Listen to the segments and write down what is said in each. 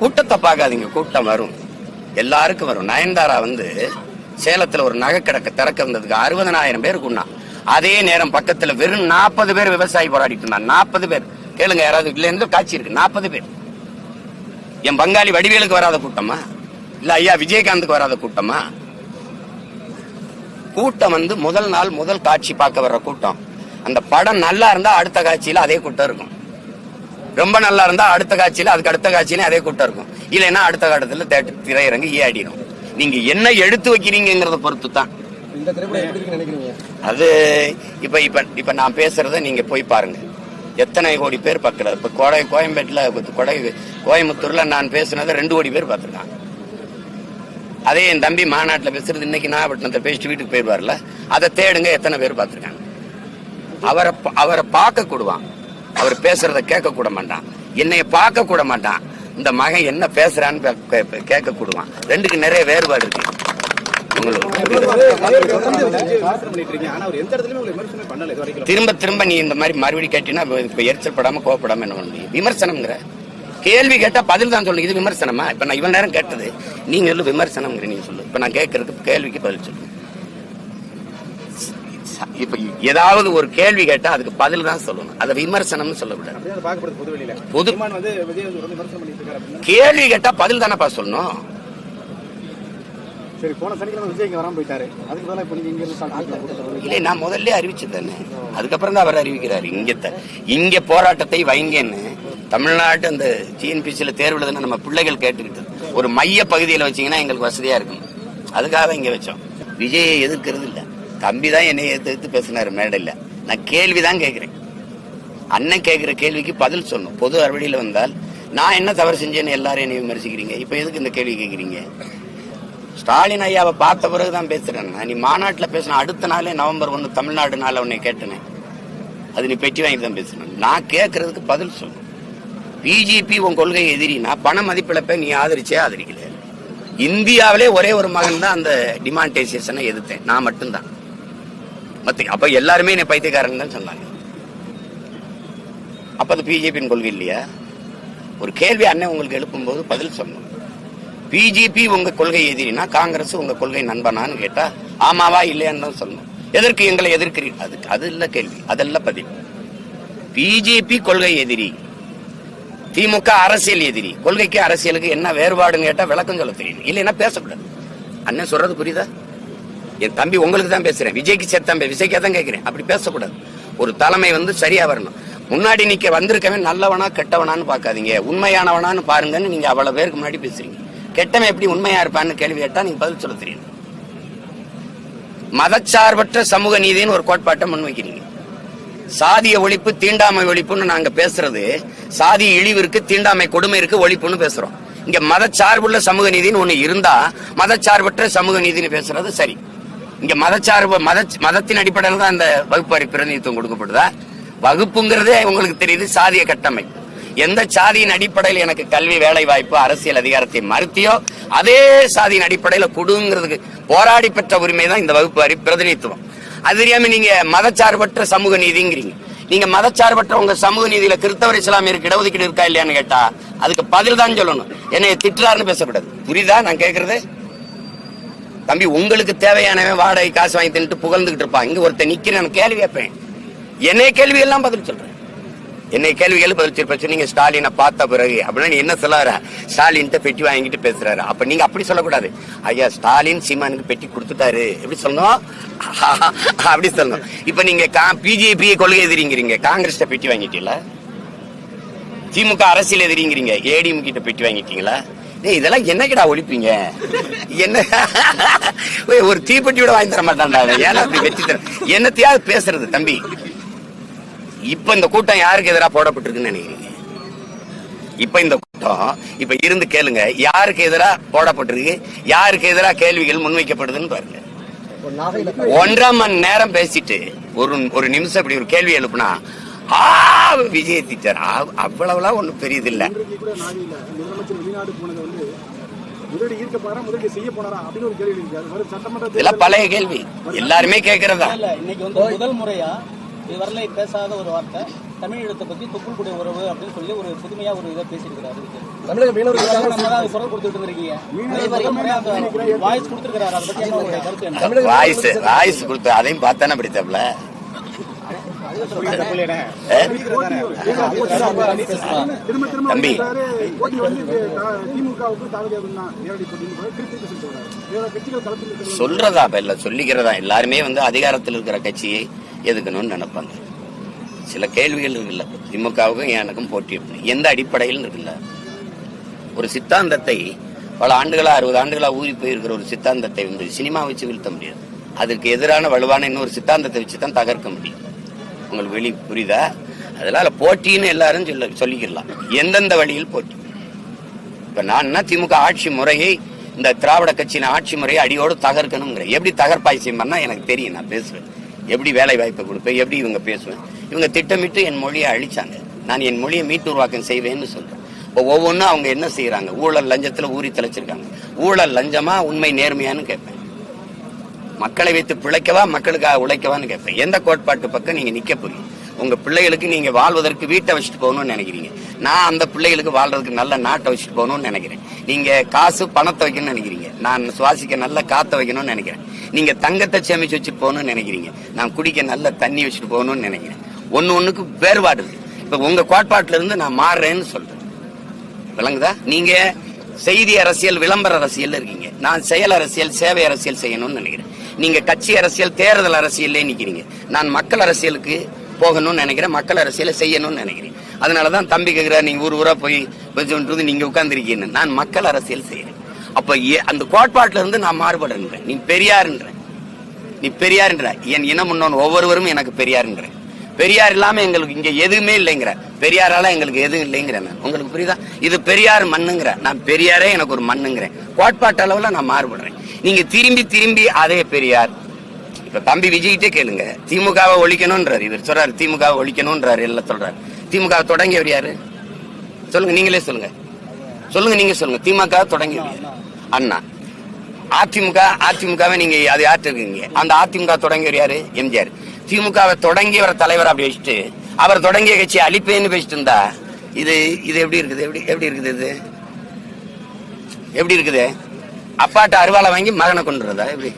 கூட்டத்தை பார்க்காதீங்க கூட்டம் வரும். எல்லாருக்கும் வரும். நயன்தாரா வந்து சேலத்தில் ஒரு நகை கிடக்க திறக்க வந்ததுக்கு அறுபதனாயிரம் பேர் கூண்ணா அதே நேரம் பக்கத்தில் வெறும் நாற்பது பேர் விவசாயி போராடிட்டு இருந்தான் நாற்பது பேர். கேளுங்க யாராவது இல்ல இருந்து காட்சி இருக்கு. நாற்பது பேர். என் பங்காளி வடிவேலுக்கு வராத கூட்டமா? இல்ல ஐயா விஜயகாந்துக்கு வராத கூட்டமா? கூட்டம் வந்து முதல் நாள் முதல் காட்சி பார்க்க வர்ற கூட்டம். அந்த படம் நல்லா இருந்தா அடுத்த காட்சியில அதே கூட்டம் இருக்கும். ரொம்ப நல்லா இருந்தா அடுத்த காட்சியில அதுக்கு அடுத்த காட்சியில அதே கூட்டம் இருக்கும். இல்லைன்னா அடுத்த காலத்துல தேட்டர் திரையரங்கு ஏடிடும் நீங்க என்ன எடுத்து வைக்கிறீங்கிறத பொறுத்து தான் அது இப்ப இப்ப இப்ப நான் பேசுறத நீங்க போய் பாருங்க. எத்தனை கோடி பேர் பார்க்கல இப்ப கோடை கோயம்பேட்டுல கொடை கோயம்புத்தூர்ல நான் பேசுனதை ரெண்டு கோடி பேர் பார்த்திருக்காங்க. அதே என் தம்பி மாநாட்டுல பேசுறது இன்னைக்கு நாகப்பட்டினத்தை பேசிட்டு வீட்டுக்கு போயிடுவார்ல. அதை தேடுங்க எத்தனை பேர் பார்த்திருக்காங்க. அவரை அவரை பார்க்க கூடுவான் அவர் பேசுறத கேட்க கூட மாட்டான். என்னைய பார்க்க கூட மாட்டான். இந்த மகன் என்ன பேசுறான்னு கேட்க கூடுவான். ரெண்டுக்கு நிறைய வேறுபாடு இருக்கு. திரும்ப திரும்ப நீ இந்த மாதிரி மறுபடியும் கேட்டீங்கன்னா இப்ப எரிச்சல் படாம கோவப்படாம என்ன பண்ண முடியும்? விமர்சனம்ங்கிற. கேள்வி கேட்டா பதில் தான் சொல்லுங்க இது விமர்சனமா? இப்ப நான் இவ்வளவு நேரம் கேட்டது. நீங்க சொல்லு விமர்சனம்ங்கிற நீங்க சொல்லு. இப்ப நான் கேட்கறதுக்கு கேள்விக்கு பதில் சொல்லுங்க இப்ப ஏதாவது ஒரு கேள்வி கேட்டா அதுக்கு பதில் தான் சொல்லணும். அதை விமர்சனம்னு சொல்லக்கூடாது. பொது கேள்வி கேட்டா பதில் தானப்பா சொல்லணும். சரி போன சனிக்கிழமை விஜய் இங்க வராம போயிட்டாரு. அதுக்கு பதிலா இப்ப நீங்க இங்க இருந்து ஸ்டார்ட் பண்ணலாம். இல்லை நான் முதல்ல அறிவிச்சது தானே. அதுக்கப்புறம் தான் அவர் அறிவிக்கிறாரு. இங்க இங்க போராட்டத்தை வைங்கன்னு தமிழ்நாட்டு அந்த டிஎன்பிசியில தேர்வு எழுதுன நம்ம பிள்ளைகள் கேட்டுக்கிட்டு ஒரு மைய பகுதியில் வச்சீங்கன்னா எங்களுக்கு வசதியா இருக்கும். அதுக்காக இங்க வச்சோம். விஜயை எதிர்க்கிறது தம்பி தான் என்னை எடுத்து பேசினார் மேடையில். நான் கேள்வி தான் கேட்குறேன். அண்ணன் கேட்குற கேள்விக்கு பதில் சொல்லணும். பொது அறுவடையில் வந்தால் நான் என்ன தவறு செஞ்சேன்னு எல்லாரும் என்னை விமர்சிக்கிறீங்க? இப்போ எதுக்கு இந்த கேள்வி கேட்குறீங்க? ஸ்டாலின் ஐயாவை பார்த்த பிறகு தான் பேசுகிறேன் நான். நீ மாநாட்டில் பேசின அடுத்த நாளே நவம்பர் ஒன்று தமிழ்நாடு நாள் உன்னை கேட்டேனே. அது நீ பெட்டி வாங்கி தான் பேசணும். நான் கேட்கறதுக்கு பதில் சொல்லணும். பிஜேபி உன் கொள்கை எதிரினா பண மதிப்பிழப்பை நீ ஆதரிச்சே ஆதரிக்கல. இந்தியாவிலே ஒரே ஒரு மகன் தான் அந்த டிமான்டைசேஷனை எதிர்த்தேன். நான் மட்டும்தான். மத்த அப்ப எல்லாருமே என்னை பைத்தியக்காரன் தான் சொன்னாங்க. அப்ப அது பிஜேபியின் கொள்கை இல்லையா? ஒரு கேள்வி அண்ணன் உங்களுக்கு எழுப்பும்போது பதில் சொல்லணும். பிஜேபி உங்க கொள்கை எதிரினா காங்கிரஸ் உங்க கொள்கை நண்பனான்னு கேட்டா ஆமாவா இல்லையான்னு தான் சொன்னோம் எதற்கு எங்களை எதிர்க்கிறீர்கள்? அதுக்கு அது இல்ல கேள்வி. அதெல்லாம் பதில். பிஜேபி கொள்கை எதிரி திமுக அரசியல் எதிரி. கொள்கைக்கு அரசியலுக்கு என்ன வேறுபாடுன்னு கேட்டா விளக்கம் சொல்ல தெரியும். இல்லைன்னா பேசக்கூடாது. அண்ணன் சொல்றது புரியுதா? என் தம்பி உங்களுக்கு தான் பேசுறேன். விஜய்க்கு சேர்த்தான் விஜய்க்கா தான் கேட்கிறேன் அப்படி பேசக்கூடாது. ஒரு தலைமை வந்து சரியா வரணும். முன்னாடி நிக்க வந்திருக்கவன் நல்லவனா கெட்டவனான்னு பாக்காதீங்க உண்மையானவனான்னு பாருங்கன்னு நீங்க அவ்வளவு பேருக்கு முன்னாடி பேசுறீங்க. கெட்டவன் எப்படி உண்மையா இருப்பான்னு கேள்வி கேட்டா நீங்க பதில் சொல்ல தெரியும். மதச்சார்பற்ற சமூக நீதின்னு ஒரு கோட்பாட்டை முன்வைக்கிறீங்க. சாதிய ஒழிப்பு தீண்டாமை ஒழிப்புன்னு நாங்க பேசுறது சாதி இழிவு இருக்கு தீண்டாமை கொடுமை இருக்கு ஒழிப்புன்னு பேசுறோம். இங்க மதச்சார்புள்ள சமூக நீதினு ஒண்ணு இருந்தா மதச்சார்பற்ற சமூக நீதினு பேசுறது சரி. இங்க மதச்சார்பு மத மதத்தின் அடிப்படையில் தான் இந்த வகுப்பறை பிரதிநிதித்துவம் கொடுக்கப்படுதா? வகுப்புங்கிறதே உங்களுக்கு தெரியுது சாதிய கட்டமைப்பு. எந்த சாதியின் அடிப்படையில் எனக்கு கல்வி வேலை வாய்ப்பு அரசியல் அதிகாரத்தை மறுத்தியோ அதே சாதியின் அடிப்படையில் கொடுங்கிறதுக்கு போராடி பெற்ற உரிமை தான் இந்த வகுப்பு அறி பிரதிநிதித்துவம். அது தெரியாம நீங்க மதச்சார்பற்ற சமூக நீதிங்கிறீங்க. நீங்க மதச்சார்பற்ற உங்க சமூக நீதியில கிறிஸ்தவர் இஸ்லாமியருக்கு இடஒதுக்கீடு இருக்கா இல்லையான்னு கேட்டா அதுக்கு பதில் தான் சொல்லணும். என்னைய திட்டுறாருன்னு பேசக்கூடாது. புரியுதா நான் கேக்குறது? தம்பி உங்களுக்கு தேவையானவன் வாடகை காசு வாங்கி தின்ட்டு புகழ்ந்துகிட்டு இருப்பான். இங்க ஒருத்தன் நிக்கிறேன் நான் கேள்வி கேட்பேன். என்னைய கேள்வி எல்லாம் பதில் சொல்றேன். என்னை கேள்விகள் பதில் சொல்றேன் நீங்க ஸ்டாலினை பார்த்த பிறகு அப்படின்னா நீ என்ன சொல்லார ஸ்டாலின்ட்ட பெட்டி வாங்கிட்டு பேசுறாரு. அப்ப நீங்க அப்படி சொல்லக்கூடாது. ஐயா ஸ்டாலின் சீமானுக்கு பெட்டி கொடுத்துட்டாரு. எப்படி சொல்லணும்? அப்படி சொல்லணும். இப்ப நீங்க பிஜேபி கொள்கை எதிரிங்கிறீங்க. காங்கிரஸ் பெட்டி வாங்கிட்டீங்களா? திமுக அரசியல் எதிரிங்கிறீங்க. ஏடிஎம் கிட்ட பெட்டி வாங்கிட்டீங்களா? இதெல்லாம் என்னக்கிடா ஒழிப்பீங்க? என்ன? ஒரு தீப்பெட்டி விட வாங்கி தர மாட்டான்டா. ஏன்னா அப்படி வெற்றி தர என்னத்தையாவது பேசுறது தம்பி. இப்ப இந்த கூட்டம் யாருக்கு எதிராக போடப்பட்டிருக்குன்னு நினைக்கிறீங்க? இப்ப இந்த கூட்டம் இப்ப இருந்து கேளுங்க யாருக்கு எதிராக போடப்பட்டிருக்கு? யாருக்கு எதிராக கேள்விகள் முன்வைக்கப்படுதுன்னு பாருங்க. ஒன்றரை மணி நேரம் பேசிட்டு ஒரு ஒரு நிமிஷம் இப்படி ஒரு கேள்வி எழுப்புனா விஜய் டீச்சர் அவ்வளவுலாம் ஒண்ணும் பெரியது இல்ல இன்றைக்கு கூட நாகையில முதலமைச்சர் வெளிநாடு போனது வந்து முதலீடு ஈர்க்க போறா முதலீடு செய்ய போனாரா அப்படின்னு ஒரு கேள்வி இருக்கு அது வரும் சட்டமன்ற இதெல்லாம் பழைய கேள்வி. எல்லாருமே கேக்குறதா? இல்ல இன்னைக்கு வந்து முதல் முறையா இதுவரையில பேசாத ஒரு வார்த்தை தமிழீழத்தை பத்தி தொப்புள் கூடிய உறவு அப்படின்னு சொல்லி ஒரு புதுமையா ஒரு இதை பேசியிருக்கிறாரு. தமிழக மீனவர்கள் அதுக்காக நம்ம தான் குரல் கொடுத்துட்டு இருக்கீங்க வாய்ஸ் கொடுத்துருக்காரு அதை பத்தி வாய்ஸ் வாய்ஸ் கொடுத்து அதையும் பார்த்தானே திரும்ப தம்பி. சொல்றதா இப்ப இல்ல சொல்லிக்கிறதா? எல்லாருமே வந்து அதிகாரத்தில் இருக்கிற கட்சியை எதுக்கணும்னு நினைப்பாங்க. சில கேள்விகள் இருக்குல்ல திமுகவுக்கும் எனக்கும் போட்டி எந்த அடிப்படையில் இருக்குல்ல. ஒரு சித்தாந்தத்தை பல ஆண்டுகளா அறுபது ஆண்டுகளா ஊறி போயிருக்கிற ஒரு சித்தாந்தத்தை வந்து சினிமா வச்சு வீழ்த்த முடியாது. அதுக்கு எதிரான வலுவான இன்னொரு சித்தாந்தத்தை வச்சு தான் தகர்க்க முடியும். உங்களுக்கு வெளி புரியுதா? அதனால போட்டின்னு எல்லாரும் சொல்ல சொல்லிக்கலாம் எந்தெந்த வழியில் போட்டி? இப்ப நான் திமுக ஆட்சி முறையை இந்த திராவிட கட்சியின் ஆட்சி முறையை அடியோடு தகர்க்கணுங்கிறேன் எப்படி தகர்ப்பாய் செய்யணும்னா எனக்கு தெரியும் நான் பேசுவேன் எப்படி வேலை வாய்ப்பை கொடுப்பேன் எப்படி இவங்க பேசுவேன். இவங்க திட்டமிட்டு என் மொழியை அழிச்சாங்க. நான் என் மொழியை மீட்டு உருவாக்கம் செய்வேன்னு சொல்றேன். இப்போ ஒவ்வொன்றும் அவங்க என்ன செய்யறாங்க ஊழல் லஞ்சத்தில் ஊறி தெளிச்சிருக்காங்க. ஊழல் லஞ்சமா உண்மை நேர்மையான்னு கேட்பேன். மக்களை வைத்து பிழைக்கவா மக்களுக்காக உழைக்கவான்னு கேட்பேன். எந்த கோட்பாட்டு பக்கம் நீங்க நிக்க போறீங்க? உங்க பிள்ளைகளுக்கு நீங்க வாழ்வதற்கு வீட்டை வச்சுட்டு போகணும்னு நினைக்கிறீங்க. நான் அந்த பிள்ளைகளுக்கு வாழ்றதுக்கு நல்ல நாட்டை வச்சுட்டு போகணும்னு நினைக்கிறேன். நீங்க காசு பணத்தை வைக்கணும்னு நினைக்கிறீங்க. நான் சுவாசிக்க நல்ல காத்த வைக்கணும்னு நினைக்கிறேன். நீங்க தங்கத்தை சேமிச்சு வச்சுட்டு போகணும்னு நினைக்கிறீங்க. நான் குடிக்க நல்ல தண்ணி வச்சுட்டு போகணும்னு நினைக்கிறேன். ஒன்னு ஒண்ணுக்கு வேறுபாடு இருக்கு. இப்ப உங்க கோட்பாட்டுல இருந்து நான் மாறுறேன்னு சொல்றேன். விளங்குதா? நீங்க செய்தி அரசியல் விளம்பர அரசியல் இருக்கீங்க. நான் செயல் அரசியல் சேவை அரசியல் செய்யணும்னு நினைக்கிறேன். நீங்க கட்சி அரசியல் தேர்தல் அரசியல்லே நிக்கிறீங்க. நான் மக்கள் அரசியலுக்கு போகணும்னு நினைக்கிறேன் மக்கள் அரசியலை செய்யணும்னு நினைக்கிறேன். அதனாலதான் தம்பி கேட்கிறார் நீங்க ஊர் ஊரா போய் கொஞ்சம் நீங்க உட்கார்ந்துருக்கீங்க நான் மக்கள் அரசியல் செய்யறேன் அப்ப ஏ- அந்த கோட்பாட்டுல இருந்து நான் மாறுபடுன்றேன் நீ பெரியாருன்ற. நீ பெரியாருன்ற. என் இனம் முன்னோன் ஒவ்வொருவரும் எனக்கு பெரியாருன்ற. பெரியார் இல்லாம எங்களுக்கு இங்க எதுவுமே இல்லைங்கிற. பெரியாரால எங்களுக்கு எதுவும் இல்லைங்கிற நான். உங்களுக்கு புரியுதா? இது பெரியார் மண்ணுங்கிற. நான் பெரியாரே எனக்கு ஒரு மண்ணுங்கிறேன் கோட்பாட்டு அளவுல நான் மாறுபடுறேன். நீங்க திரும்பி திரும்பி அதே பெரியார். இப்ப தம்பி விஜய்கிட்டே கேளுங்க. திமுகவை ஒழிக்கணும்ன்றாரு. இவர் சொல்றாரு திமுகவை ஒழிக்கணும்ன்றாரு எல்லாம் சொல்றாரு. திமுக தொடங்கியவர் யாரு? சொல்லுங்க நீங்களே சொல்லுங்க. சொல்லுங்க நீங்க சொல்லுங்க. திமுக தொடங்கியவர் அண்ணா. அதிமுக அதிமுகவை நீங்க அது யார்கிட்ட இருக்கீங்க? அந்த அதிமுக தொடங்கியவர் யாரு? எம்ஜிஆர். திமுகவை தொடங்கியவர் தலைவர் அப்படி வச்சுட்டு அவர் தொடங்கிய கட்சி அழிப்பேன்னு பேசிட்டு இருந்தா இது இது எப்படி இருக்குது? எப்படி எப்படி இருக்குது இது? எப்படி இருக்குது? அப்பாட்ட அருவாளை வாங்கி மகனை கொண்டுறதா எப்படி?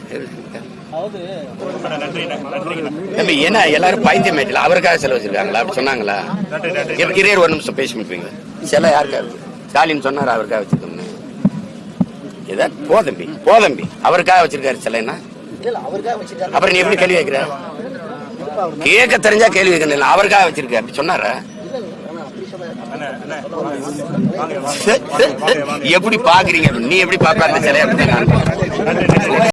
தம்பி என்ன எல்லாரும் பைத்தியம் ஆயிட்டல அவருக்காக செலவு வச்சிருக்காங்களா? அப்படி சொன்னாங்களா? இரு, ஒரு நிமிஷம் பேசி முடிப்பீங்க. சில யாருக்காக ஸ்டாலின் சொன்னார் அவருக்காக வச்சிருக்கோம்னு? ஏதா போதம்பி போதம்பி அவருக்காக வச்சிருக்காரு சிலைன்னா? அப்புறம் நீ எப்படி கேள்வி கேட்கிற? கேட்க தெரிஞ்சா கேள்வி கேட்கணும் அவருக்காக வச்சிருக்க அப்படி சொன்னாரா? எப்படி பாக்குறீங்க? நீ எப்படி பாப்ப அந்த சிலையை அப்படி நான்